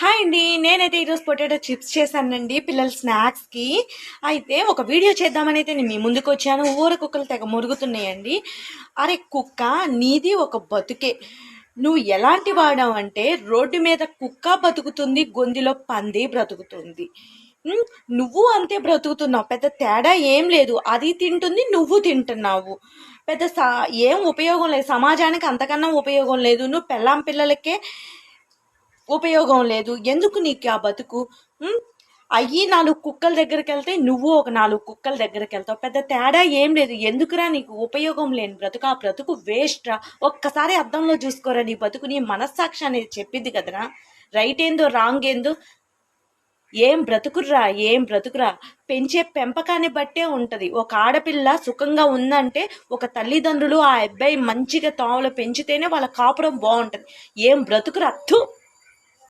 Hi అండి. నేనైతే ఈరోజు పొటాటో చిప్స్ చేశానండి పిల్లల స్నాక్స్కి అయితే ఒక వీడియో చేద్దామని అయితే నేను మీ ముందుకు వచ్చాను. ఊర కుక్కలు తెగ మురుగుతున్నాయండి. అరే కుక్క నీది ఒక బతుకే. నువ్వు ఎలాంటి వాడావు అంటే రోడ్డు మీద కుక్క బతుకుతుంది గొంతులో పంది బ్రతుకుతుంది. నువ్వు అంతే బ్రతుకుతున్నావు. పెద్ద తేడా ఏం లేదు. అది తింటుంది నువ్వు తింటున్నావు. పెద్ద సా ఏం ఉపయోగం లేదు. సమాజానికి అంతకన్నా ఉపయోగం లేదు. నువ్వు పెళ్ళాం పిల్లలకే ఉపయోగం లేదు. ఎందుకు నీకు ఆ బతుకు? అయ్యి నాలుగు కుక్కల దగ్గరికి వెళ్తే నువ్వు ఒక నాలుగు కుక్కల దగ్గరికి వెళ్తావు. పెద్ద తేడా ఏం లేదు. ఎందుకురా నీకు ఉపయోగం లేని బ్రతుకు? ఆ బ్రతుకు వేస్ట్ రా. ఒక్కసారి అద్దంలో చూసుకోరా నీ బతుకు. నీ మనస్సాక్షి అనేది చెప్పింది కదరా. రైట్ ఏందో రాంగ్ ఏందో. ఏం బ్రతుకుర్రా? ఏం బ్రతుకురా? పెంచే పెంపకాన్ని బట్టే ఉంటుంది. ఒక ఆడపిల్ల సుఖంగా ఉందంటే ఒక తల్లిదండ్రులు ఆ అబ్బాయి మంచిగా తాములు పెంచితేనే వాళ్ళ కాపురం బాగుంటుంది. ఏం బ్రతుకురా? అత్తు